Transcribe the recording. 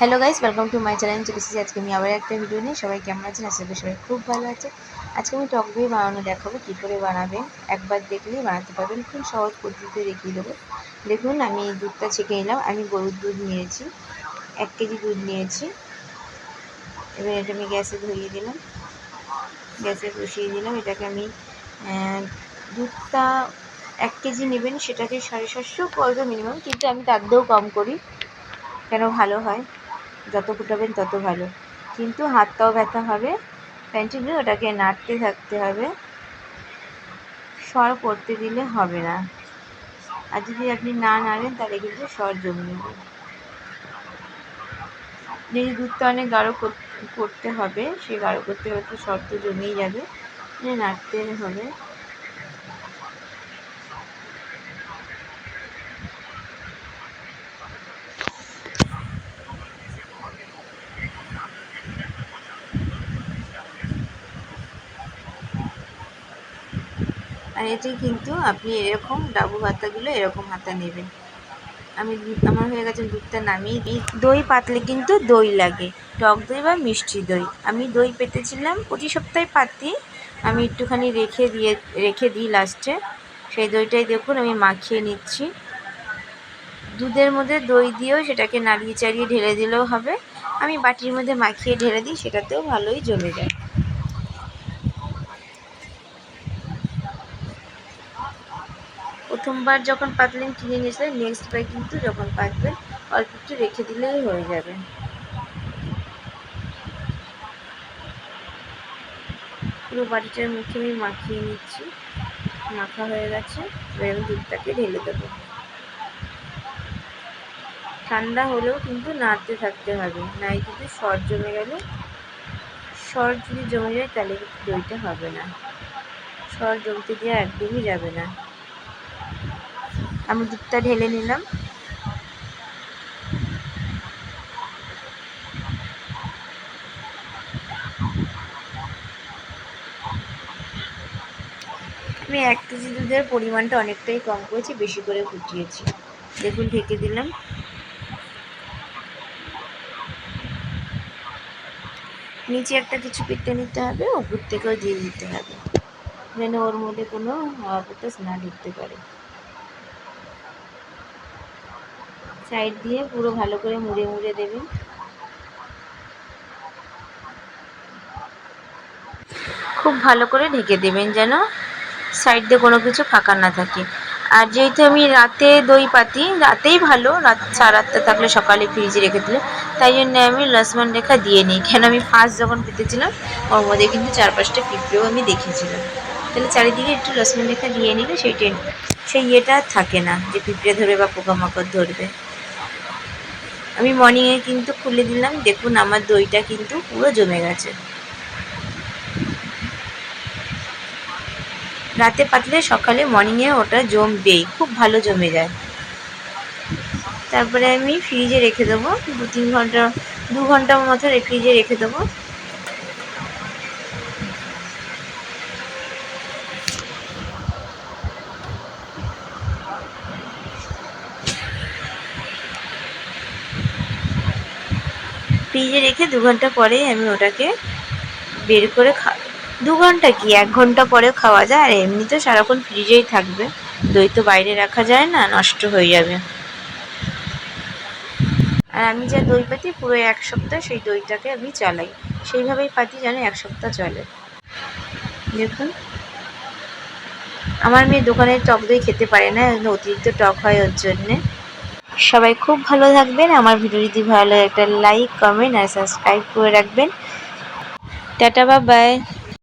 Hello guys welcome to my channel চলে আজকে আমি আবার একটা ভিডিও নিয়ে সবাই কেমন আছেন? আশা করি সবাই খুব ভালো আছে আজকে আমি টক দই বানানো দেখাবো কী করে বানাবেন। একবার দেখলেই বানাতে পারবেন। খুব সহজ পদ্ধতিতে দেখিয়ে দেবো। দেখুন, আমি দুধটা ছেঁকে নিলাম। আমি গরুর দুধ নিয়েছি। এক কেজি দুধ নিয়েছি। এবার এটা আমি গ্যাসে ধরিয়ে দিলাম। গ্যাসে বসিয়ে দিলাম। এটাকে আমি দুধটা এক কেজি নেবেন, সেটাকে সাড়ে সাতশো পড়বে মিনিমাম। কিন্তু আমি তার দিয়েও কম করি। কেন ভালো হয়? যত ফুটাবেন তত ভালো। কিন্তু হাতটাও ব্যথা হবে। কন্টিনিউ ওটাকে নাড়তে থাকতে হবে। সর করতে দিলে হবে না। আর যদি আপনি না নাড়েন, তাহলে কিন্তু সর জমে যাবে। যদি দুধটা অনেক গাঢ় কর- করতে হবে। সেই গাঢ় করতে করতে সর তো জমেই যাবে। নাড়তে হবে। আর এটি কিন্তু আপনি এরকম ডাবু হাতাগুলো এরকম হাতা নেবেন। আমি আমার হয়ে গেছে দুধটা নামিয়ে দিই। দই পাতলে কিন্তু দই লাগে, টক দই বা মিষ্টি দই। আমি দই পেতেছিলাম প্রতি সপ্তাহে পাতি, আমি একটুখানি রেখে দিয়ে, রেখে দিই লাস্টে। সেই দইটাই দেখুন আমি মাখিয়ে নিচ্ছি। দুধের মধ্যে দই দিয়েও সেটাকে নাড়িয়ে চাড়িয়ে ঢেলে দিলেও হবে। আমি বাটির মধ্যে মাখিয়ে ঢেলে দিই, সেটাতেও ভালোই জমে যায়। প্রথমবার যখন পাতলেন, কিনে নিয়েছিলেন নেক্সট বার কিন্তু যখন পাতবেন, অল্প একটু রেখে দিলেই হয়ে যাবে। পুরো বাটিটার মুখে আমি মাখিয়ে নিচ্ছি। মাখা হয়ে গেছে, এবার আমি দুধটাকে ঢেলে দেবো। ঠান্ডা হলেও কিন্তু নাড়তে থাকতে হবে নাই কিন্তু সর জমে গেলে সর যদি জমে যায় তাহলে কিন্তু দইটা হবে না। সর জমতে দিয়ে একদমই যাবে না। আমি দুধটা ঢেলে নিলাম। আমি এক কেজি দুধের পরিমাণটা অনেকটাই কম করেছি, বেশি করে ফুটিয়েছি। দেখুন, ঢেকে দিলাম। নিচে একটা কিছু কেটে নিতে হবে, উপর থেকেও দিয়ে দিতে হবে। যেন ওর মধ্যে কোনো হাওয়া বাতাস না ঢুকতে পারে। সাইড দিয়ে পুরো ভালো করে মুড়ে মুড়ে দেবেন। খুব ভালো করে ঢেকে দেবেন যেন সাইড দিয়ে কোনো কিছু ফাঁকা না থাকে। আর যেহেতু আমি রাতে দই পাতি, রাতেই ভালো, রাত সারা রাতটা থাকলে সকালে ফ্রিজে রেখে দিলে, তাই জন্য আমি লক্ষ্মণ রেখা দিয়ে নিই। কেন আমি ফার্স্ট যখন পেতেছিলাম, ওর মধ্যে কিন্তু চার পাঁচটা পিঁপড়েও আমি দেখেছিলাম। তাহলে চারিদিকে একটু লক্ষ্মণ রেখা দিয়ে নিলে সেই সেই ইয়েটা থাকে না যে পিঁপড়ে ধরবে বা পোকামাকড় ধরবে। আমি মর্নিংয়ে কিন্তু খুলে দিলাম, দেখুন আমার দইটা কিন্তু পুরো জমে গেছে। রাতে পাতলে সকালে মর্নিংয়ে ওটা জমবেই, খুব ভালো জমে যায়। তারপরে আমি ফ্রিজে রেখে দেবো দু তিন ঘণ্টা, দু ঘণ্টার মতো ফ্রিজে রেখে দেবো। ফ্রিজে রেখে দু ঘণ্টা পরেই আমি ওটাকে বের করে খা দু ঘণ্টা কি? এক ঘণ্টা পরেও খাওয়া যায়? আর এমনি তো সারাক্ষণ ফ্রিজেই থাকবে। দই তো বাইরে রাখা যায় না, নষ্ট হয়ে যাবে। আর আমি যা দই পাতি পুরো এক সপ্তাহ সেই দইটাকে আমি চালাই। সেইভাবেই পাতি যেন এক সপ্তাহ চলে। দেখুন। আমার মেয়ে দোকানের টক দই খেতে পারে না অতিরিক্ত টক হয় ওর জন্যে। সবাই খুব ভালো থাকবেন। আমার ভিডিও যদি ভালো লাগে, একটা লাইক কমেন্ট আর সাবস্ক্রাইব করে রাখবেন। টাটা বা বাই